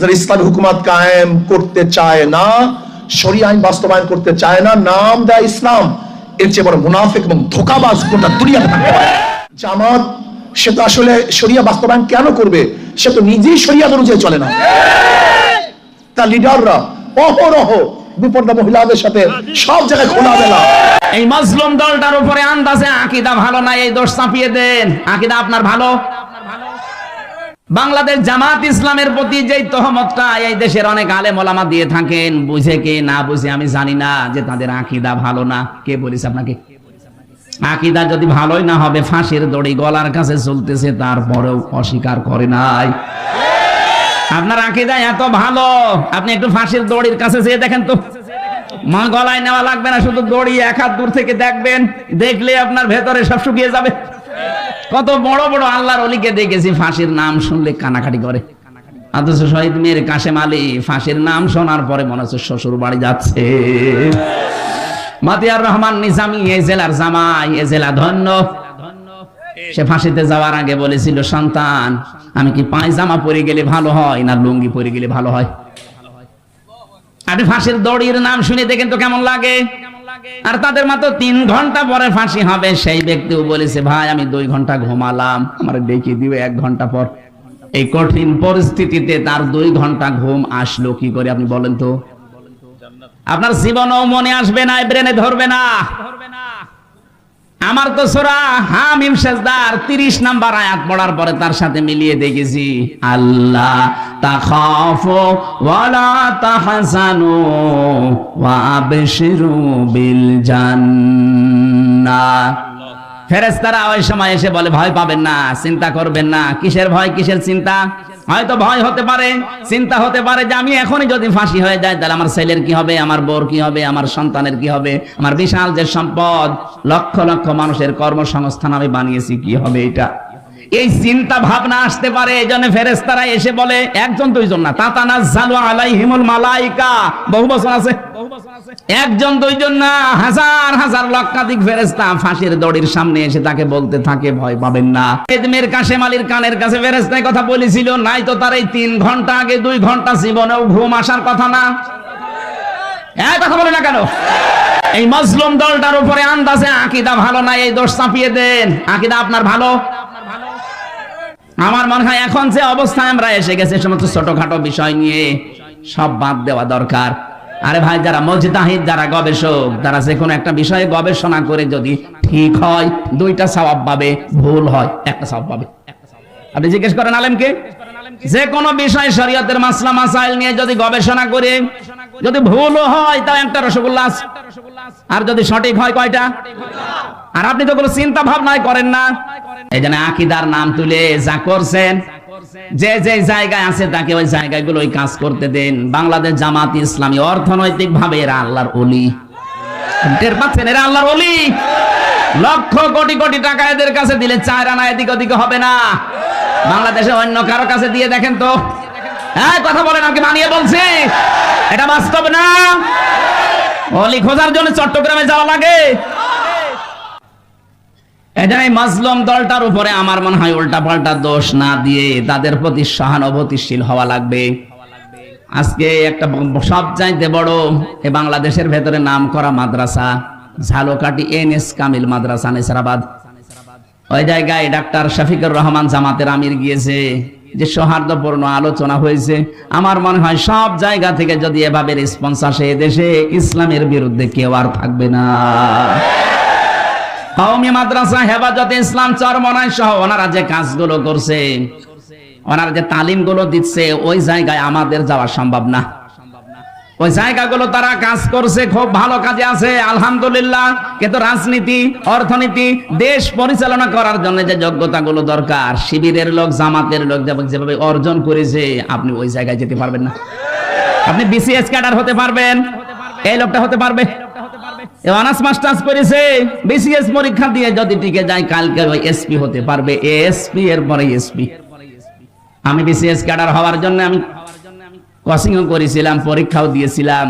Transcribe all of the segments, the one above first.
যারা ইসলামী হুকুমাত কায়েম করতে চায় না, শরীয় আইন বাস্তবায়ন করতে চায় না, নাম দেয় ইসলাম এর চেয়ে বড় মুনাফিক এবং ধোকাবাজ গোটা দুনিয়াতে থাকতে পারে। জামাত, সে তো আসলে শরিয়া বাস্তবায়ন কেন করবে? সে তো নিজেই শরিয়া অনুযায়ী চলে না। তার লিডাররা অহরহ বিপর্দা মহিলাদের সাথে সব জায়গায় খোলামেলা। এই মজলুম দলটার উপরে আন্দাজে আকিদা ভালো না এই দোষ চাপিয়ে দেন। আকিদা আপনার ভালো? বাংলাদেশ জামাত ইসলামের প্রতি যে তহমতটা, এই দেশের অনেক আলেম ওলামা দিয়ে থাকেন, বুঝে কে না বুঝে আমি জানি না যে তাদের আকিদা ভালো না। কে বলিস আপনাকে? আকিদা যদি ভালোই না হবে, ফাঁসির দড়ি গলার কাছে চলতেছে, তারপরেও অস্বীকার করে নাই। আপনার আকিদা এত ভালো, আপনি একটু ফাঁসির দড়ির কাছে যেয়ে দেখেন তো। মা গলায় নেওয়া লাগবে না, শুধু দড়ি এক হাত দূর থেকে দেখবেন, দেখলে আপনার ভেতরে সব শুকিয়ে যাবে। কত বড় বড় আল্লাহর অলিকে দেখেছি, ফাঁসির নাম শুনলে কানাকাটি করে। অথচ শহীদ মেয়ের কাশেম আলী ফাঁসির নাম শোনার পরে মনে হচ্ছে শ্বশুর বাড়ি যাচ্ছে। মাতিয়ার রহমান নিজামি, এ জেলার জামাই, এ জেলা ধন্য। সে ফাঁসিতে যাওয়ার আগে বলেছিল, সন্তান, আমি কি পায়জামা পরে গেলে ভালো হয় না লুঙ্গি পরে গেলে ভালো হয়? আপনি ফাঁসির দড়ির নাম শুনে দেখেন তো কেমন লাগে। আর তাদের মাত্র তিন ঘণ্টা পরে ফাঁসি হবে সেই ব্যক্তিও বলেছে ভাই আমি দুই ঘণ্টা ঘুমালাম আমার ডেকে দিবে এক ঘণ্টা পর। এই কঠিন পরিস্থিতিতে তার দুই ঘণ্টা ঘুম আসলো কি করে আপনি বলেন তো? আপনার জীবনও মনে আসবে না ব্রেনে ধরবে না। আমার তো সোরা হামিম সেজদার 30 নাম্বার আয়াত পড়ার পরে তার সাথে মিলিয়ে দেখেছি, আল্লাহ ফেরেশতারা ওই সময় এসে বলে, ভয় পাবেন না, চিন্তা করবেন না। কিসের ভয়? কিসের চিন্তা? হয়তো ভয় হতে পারে, চিন্তা হতে পারে যে আমি এখনই যদি ফাঁসি হয়ে যায় তাহলে আমার ছেলের কি হবে, আমার বোর কি হবে, আমার সন্তানের কি হবে, আমার বিশাল যে সম্পদ, লক্ষ লক্ষ মানুষের কর্মসংস্থান আমি বানিয়েছি, কি হবে এটা? এই চিন্তা ভাবনা আসতে পারে এই জন্য ফেরেস্তারা এসে বলে, একজন দুইজন না তাতানা জালু আলাইহিমুল মালাইকা। বহু বছর আছে? একজন দুইজন না, হাজার হাজার লক্ষাধিক ফেরেস্তা ফাঁসির দড়ির সামনে এসে তাকে বলতে থাকে, ভয় পাবেন না। এদমের কাশেম আলীর কানের কাছে ফেরেস্তায় কথা বলেছিল, নাই তো তার এই তিন ঘণ্টা আগে, দুই ঘণ্টা জীবনেও ঘুম আসার কথা না। হ্যাঁ কথা বলে না কেন? এই মজলুম দলটার উপরে আন্দাজে আকিদা ভালো না এই দোষ চাপিয়ে দেন। আকিদা আপনার ভালো? আমার মনে হয় এখন যে অবস্থায় আমরা এসে গেছে সমস্ত ছোটখাটো বিষয় নিয়ে সব বাদ দেওয়া দরকার। আরে ভাই, যারা মজতাহিদ, যারা গবেষক, যারা যে কোনো একটা বিষয়ে গবেষণা করে যদি ঠিক হয়, দুইটা সওয়াব পাবে, ভুল হয়, একটা সওয়াব পাবে আপনি জিজ্ঞেস করেন আলেমকে? যে কোনো বিষয় শরীয়তের মাসলা মাসাইল নিয়ে যদি গবেষণা করে, যদি ভুলও হয়, তাও একটা রসগোল্লা। আর যদি সঠিক হয়, কয়টা? আর আপনি তো কোনো চিন্তা ভাবনাই করেন না। জন্য আকিদার নাম তুলে যা করছেন, যে যে জায়গায় আছে তাকে ওই জায়গাগুলো ওই কাজ করতে দেন। বাংলাদেশ জামাত ইসলামী অর্থনৈতিক ভাবে এরা আল্লাহর অলি টের পাচ্ছেন, এরা আল্লাহর অলি লক্ষ কোটি কোটি টাকা এদের কাছে দিলে চার আনা এদিক ওদিকে হবে না। বাংলাদেশে অন্য কারও কাছে দিয়ে দেখেন তো। হ্যাঁ কথা বলেন, আমাকে মানিয়ে বলছি। এটা বাস্তব না। অলি খোঁজার জন্য চট্টগ্রামে যাওয়া লাগে। এটা এই মাজলুম দলটার উপরে আমার মনে হয় উল্টা পাল্টা দোষ না দিয়ে তাদের প্রতি সহানুভূতিশীল হওয়া লাগবে। আজকে একটা ব- সব চাইতে বড় এ বাংলাদেশের ভেতরে নাম করা মাদ্রাসা ঝালকাটি এন এস কামিল মাদ্রাসা, নেসারাবাদ। ওই জায়গায় ডাক্তার শফিকুর রহমান জামাতের আমির গিয়েছে, যে সৌহার্দ্যপূর্ণ আলোচনা হয়েছে। আমার মনে হয় সব জায়গা থেকে যদি এভাবে রেসপন্স আসে দেশে ইসলামের বিরুদ্ধে কেউ আর থাকবে না। কওমি মাদ্রাসা, হেফাজতে ইসলাম চরমনায় সহ ওনারা যে কাজগুলো করছে, ওনারা যে তালিমগুলো দিচ্ছে, ওই জায়গায় আমাদের যাওয়া সম্ভব না। ওই জায়গাগুলো তারা কাজ করছে, খুব ভালো কাজে আছে, আলহামদুলিল্লাহ। কিন্তু রাজনীতি, অর্থনীতি, দেশ পরিচালনা করার জন্য যে যোগ্যতাগুলো দরকার, শিবিরের লোক, জামাতের লোক যেভাবে- অর্জন করেছে, আপনি ওই জায়গায় যেতে পারবেন না। আপনি বিসিএস ক্যাডার হতে পারবেন, এই লোকটা হতে পারবে। অনার্স মাস্টার্স করেছে, বিসিএস পরীক্ষা দিয়ে যদি টিকে যায় কালকে ওই এসপি হতে পারবে। এসপি এর পরে এসপি আমি বিসিএস ক্যাডার হওয়ার জন্য আমি কোচিংও করেছিলাম, পরীক্ষাও দিয়েছিলাম।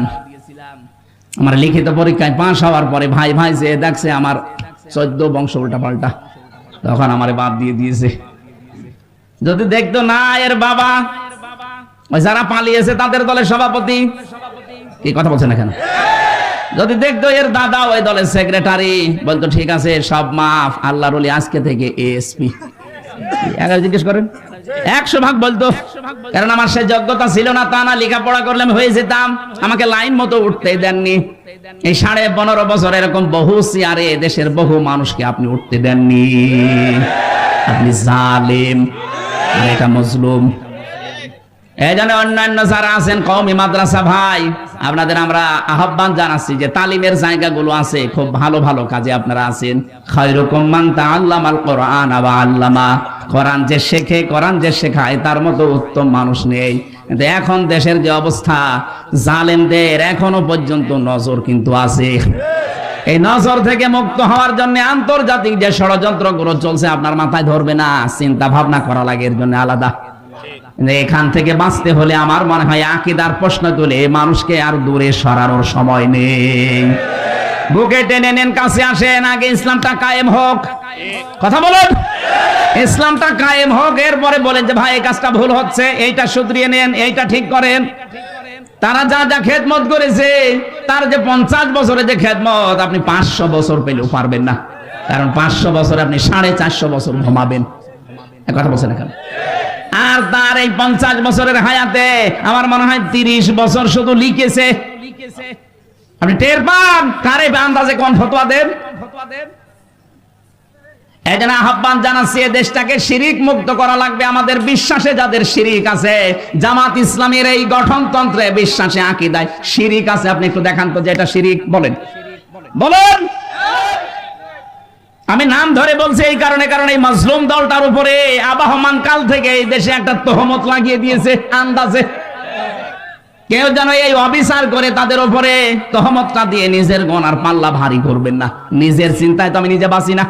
আমার লিখিত পরীক্ষায় পাশ হওয়ার পরে ভাই ভাই যে দেখছে আমার চোদ্দ বংশ উল্টা পাল্টা তখন আমার বাদ দিয়ে দিয়েছে। যদি দেখতো না, এর বাবা, ওই যারা পালিয়েছে তাদের দলের সভাপতি, কি কথা বলছেন এখানে? যদি দেখতো এর দাদা ওই দলের সেক্রেটারি বলতো, ঠিক আছে, সব মাফ, আল্লাহর আজকে থেকে একবার জিজ্ঞেস করেন? একশো ভাগ বলতো। কারণ আমার সে যোগ্যতা ছিল না, তা না, লেখাপড়া করলে আমি হয়ে যেতাম। আমাকে লাইন মতো উঠতে দেননি। এই সাড়ে পনেরো বছর এরকম বহু চেয়ারে দেশের বহু মানুষকে আপনি উঠতে দেননি। আপনি জালেম, আর এটা মজলুম। এই জন্য অন্যান্য যারা আছেন, কওমি মাদ্রাসা ভাই, আপনাদের আমরা আহ্বান জানাচ্ছি যে তালিমের জায়গাগুলো আছে, খুব ভালো ভালো কাজে আপনারা আছেন। খায়রুকুম মান তাআল্লামাল কোরআন ওয়া আল্লামা। কোরআন যে শেখে, কোরআন যে শেখায়, তার মতো উত্তম মানুষ নেই। কিন্তু এখন দেশের যে অবস্থা, জালেমদের এখনও পর্যন্ত নজর কিন্তু আছে। এই নজর থেকে মুক্ত হওয়ার জন্য আন্তর্জাতিক যে ষড়যন্ত্রগুলো চলছে, আপনার মাথায় ধরবে না, চিন্তা ভাবনা করা লাগে, এর জন্য আলাদা। এখান থেকে বাঁচতে হলে আমার মনে হয় আকিদার প্রশ্ন তুলে মানুষকে আর দূরে সরানোর সময় নেই। বুকে টেনে নেন, কাছে আসেন, আগে ইসলামটা কায়েম হোক। কথা বলুন? ইসলামটা কায়েম হোক, এরপরে বলেন যে, ভাই, এই কাজটা ভুল হচ্ছে, এইটা শুধরিয়ে নেন, এইটা ঠিক করেন। তারা যা যা খেদমত করেছে, তার যে পঞ্চাশ বছরে যে খেদমত, আপনি পাঁচশো বছর পেলেও পারবেন না। কারণ পাঁচশো বছর আপনি সাড়ে চারশো বছর ঘুমাবেন। কথা বলছেন এখন আর তার এই পঞ্চাশ বছরের হায়াতে আমার মনে হয় তিরিশ বছর শুধু লিখেছে। আপনি টের পান? কারে আন্দাজে কোন ফতোয়া দেন? আহ্বান জানাচ্ছি দেশটাকে শিরিক মুক্ত করা লাগবে। আমাদের বিশ্বাসে যাদের শিরিক আছে, জামাত ইসলামের এই গঠনতন্ত্রে বিশ্বাসে আকিদায় শিরিক আছে। আপনি একটু দেখান তো যে এটা শিরিক বলেন। বলেন। আমি নাম ধরে বলছি এই কারণে, কারণ এই মজলুম দলটার উপরে আবাহমান কাল থেকে এই দেশে একটা তহমত লাগিয়ে দিয়েছে, আন্দাজে। কেউ যেন এই অবিচার করে তাদের উপরে তহমতটা দিয়ে নিজের গনার পাল্লা ভারী করবেন না। নিজের চিন্তায় তো আমি নিজে বাঁচি না।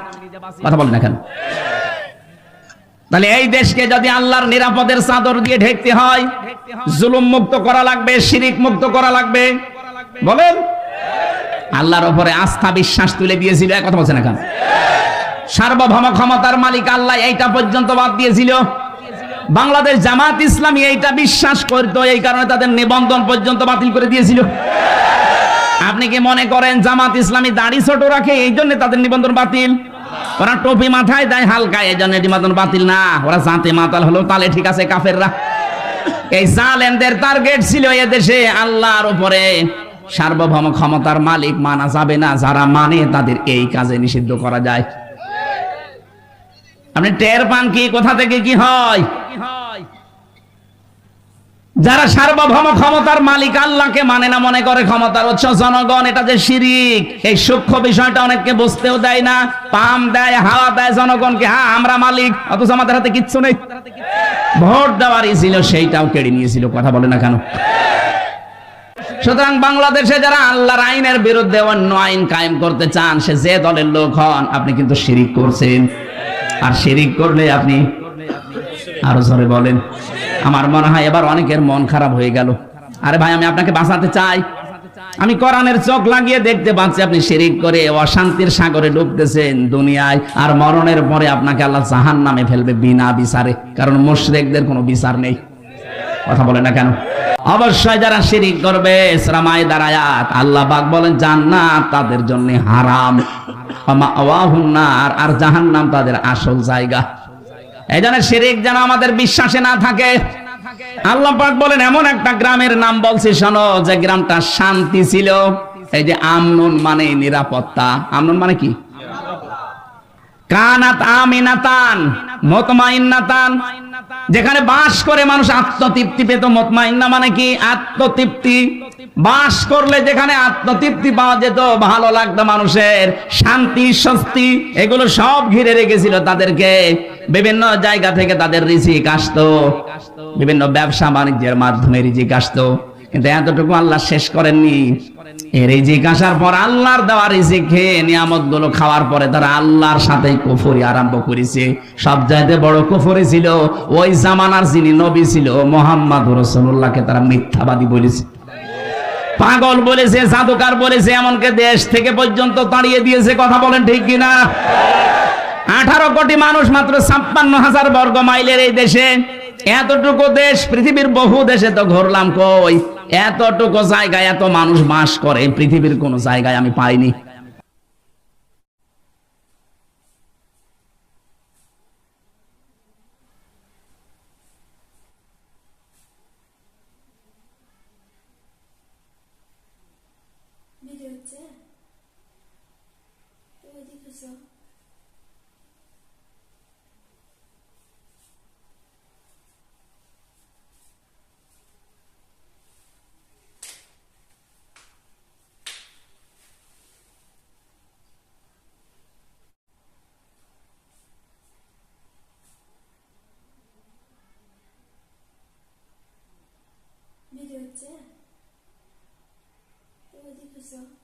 কথা বলেন এখন তাহলে এই দেশকে যদি আল্লাহর নিরাপদের চাদর দিয়ে ঢেকতে হয়, জুলুম মুক্ত করা লাগবে, শিরিক মুক্ত করা লাগবে। বলেন? আল্লাহর উপরে আস্থা, বিশ্বাস তুলে দিয়েছিল এক কথা বলছেন এখন সার্বভৌম ক্ষমতার মালিক আল্লাহ এইটা পর্যন্ত বাদ দিয়েছিল। বাংলাদেশ জামাত ইসলামী এইটা বিশ্বাস করত, এই কারণে তাদের নিবন্ধন পর্যন্ত বাতিল করে দিয়েছিল। আপনি কি মনে করেন জামাত ইসলামী দাড়ি ছোট রাখে, এই জন্য তাদের নিবন্ধন বাতিল? ওরা টুপি মাথায় দেয় হালকা, এই জন্য নিবন্ধন বাতিল না। ওরা জাতে মাতাল হলো তাহলে ঠিক আছে কাফেররা। এই জালেমদের টার্গেট ছিল এ দেশে আল্লাহর উপরে। সার্বভৌম ক্ষমতার মালিক মানা যাবে না, যারা মানে তাদের এই কাজে নিষিদ্ধ করা যায়। আপনি টের পান কি? কোথা থেকে কি হয়? যারা সার্বভৌম ক্ষমতার মালিক আল্লাহকে মানে না, মনে করে ক্ষমতার উৎস জনগণ, এটা যে শিরিক, এই সূক্ষ্ম বিষয়টা অনেককে বুঝতেও দেয় না, পাম দেয়, হাওয়া দেয় জনগণকে। হ্যাঁ আমরা মালিক, অথচ আমাদের হাতে কিচ্ছু নেই। ভোট দেওয়ারই ছিল, সেইটাও কেড়ে নিয়েছিল, কথা বলে না কেন? সুতরাং বাংলাদেশে যারা আল্লাহর আইনের বিরুদ্ধে অন্য আইন কায়েম করতে চান, সে যে দলের লোক হন, আপনি কিন্তু শিরিক করছেন। আর শিরিক করলে আপনি আরও জোরে বলেন। আমার মনে হয় এবার অনেকের মন খারাপ হয়ে গেল। আরে ভাই, আমি আপনাকে বাঁচাতে চাই। আমি কোরআনের চোখ লাগিয়ে দেখতে পাচ্ছি, আপনি শিরিক করে অশান্তির সাগরে ডুবতেছেন দুনিয়ায়, আর মরণের পরে আপনাকে আল্লাহ জাহান নামে ফেলবে বিনা বিচারে। কারণ মুশরিকদের কোনো বিচার নেই। কথা বলে না কেন? অবশ্যই যারা শিরিক করবে, শ্রামায় দাঁড়ায়াত, আল্লাহ পাক বলেন, জান্নাত তাদের জন্য হারাম। আর জাহান্নাম তাদের আসল জায়গা। এই জন্য শিরিক যেন আমাদের বিশ্বাসে না থাকে। আল্লাহ পাক বলেন, এমন একটা গ্রামের নাম বলছি, শোনো, যে গ্রামটা শান্তি ছিল। এই যে আমনুন মানে নিরাপত্তা। আমনুন মানে কি? কানাত আমিনাতান, মতমাইন্নাতান। যেখানে বাস করে মানুষ আত্মতৃপ্তি পেত মতমাইন্না মানে কি? আত্মতৃপ্তি। বাস করলে যেখানে আত্মতৃপ্তি পাওয়া যেত, ভালো লাগতো মানুষের। শান্তি, স্বস্তি, এগুলো সব ঘিরে রেখেছিল তাদেরকে। বিভিন্ন জায়গা থেকে তাদের রিজিক আসতো। বিভিন্ন ব্যবসা বাণিজ্যের মাধ্যমে রিজিক আসতো। কিন্তু এতটুকু আল্লাহ শেষ করেননি। এর এই রিজিক আসার পর আল্লাহর দেওয়া রিজিক খেয়ে নিয়ামতগুলো খাওয়ার পরে তারা আল্লাহর সাথে কুফরি আরম্ভ করেছে। সব জায়গাতে বড় কুফরি ছিল ওই জামানার যিনি নবী ছিল মোহাম্মদ রসুল্লাহকে তারা মিথ্যাবাদী বলেছে। পাগল বলেছে, জাদুকার বলেছে, এমনকি দেশ থেকে পর্যন্ত তাড়িয়ে দিয়েছে, কথা বলেন ঠিক কিনা? আঠারো কোটি মানুষ মাত্র ছাপ্পান্ন হাজার বর্গ মাইলের এই দেশে। এতটুকু দেশ, পৃথিবীর বহু দেশে তো ঘুরলাম কই? এতটুকু জায়গায় এত মানুষ বাস করে পৃথিবীর কোন জায়গায় আমি পাইনি। ভিডিও হচ্ছে? coisa